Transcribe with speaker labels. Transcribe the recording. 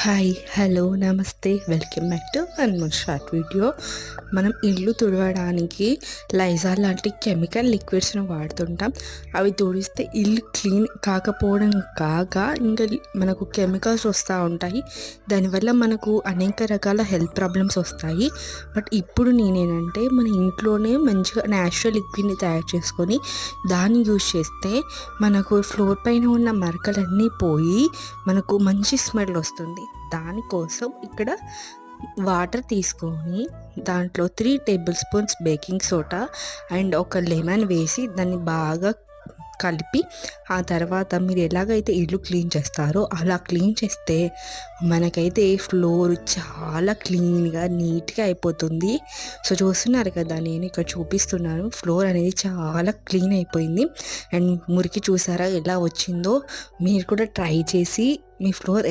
Speaker 1: Hi hello నమస్తే. Welcome back to one more short video మనం ఇల్లు తుడవడానికి లైజాల్ లాంటి కెమికల్ లిక్విడ్స్ను వాడుతుంటాం. అవి తుడిస్తే ఇల్లు క్లీన్ కాకపోవడం కాక ఇంకా మనకు కెమికల్స్ వస్తూ ఉంటాయి. దానివల్ల మనకు అనేక రకాల హెల్త్ ప్రాబ్లమ్స్ వస్తాయి. బట్ ఇప్పుడు నేనేనంటే మన ఇంట్లోనే మంచిగా న్యాచురల్ లిక్విడ్ని తయారు చేసుకొని దాన్ని యూజ్ చేస్తే మనకు ఫ్లోర్ పైన ఉన్న మరకలన్నీ పోయి మనకు మంచి స్మెల్ వస్తుంది. దానికోసం ఇక్కడ వాటర్ తీసుకొని దాంట్లో three tablespoons baking soda and ఒక లెమన్ వేసి దాన్ని బాగా కలిపి ఆ తర్వాత మీరు ఎలాగైతే ఇల్లు క్లీన్ చేస్తారో అలా క్లీన్ చేస్తే మనకైతే ఫ్లోర్ చాలా క్లీన్గా నీట్గా అయిపోతుంది. సో చూస్తున్నారు కదా నేను ఇక్కడ చూపిస్తున్నాను. ఫ్లోర్ అనేది చాలా క్లీన్ అయిపోయింది. అండ్ మురికి చూసారా ఎలా వచ్చిందో? మీరు కూడా ట్రై చేసి మీ ఫ్లోర్ ఎలా